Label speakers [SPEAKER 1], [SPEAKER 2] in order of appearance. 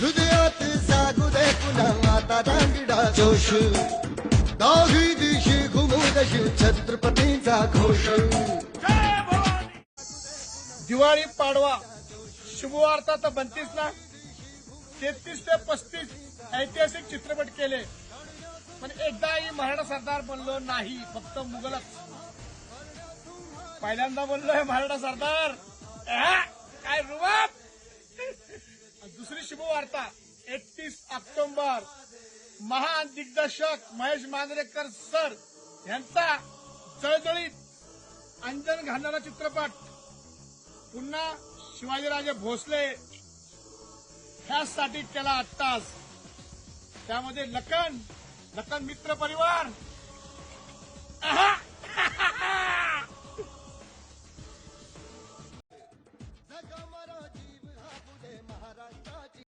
[SPEAKER 1] हृदयात जागू दे पुन्हा आता दांडिडा जोश. दाही दिशी घुमू दशी छत्रपतींचा घोष.
[SPEAKER 2] दिवाळी पाडवा. शुभवार्ता तर बनतीच ना? तेहतीस ते पस्तीस ऐतिहासिक चित्रपट केले. पण एकदाही मराठा सरदार बनलो नाही फक्त मुघलच. पहिल्यांदा बोललोय मराठा सरदार. काय रुबाब? शुभवार्ता. एकतीस ऑक्टोबर. महान दिग्दर्शक महेश मांजरेकर सर यांचा चळचळीत अंजन घालणारा चित्रपट. पुन्हा शिवाजीराजे भोसले ह्यासाठी केला आत्ताच. त्यामध्ये लखन लखन मित्र परिवार.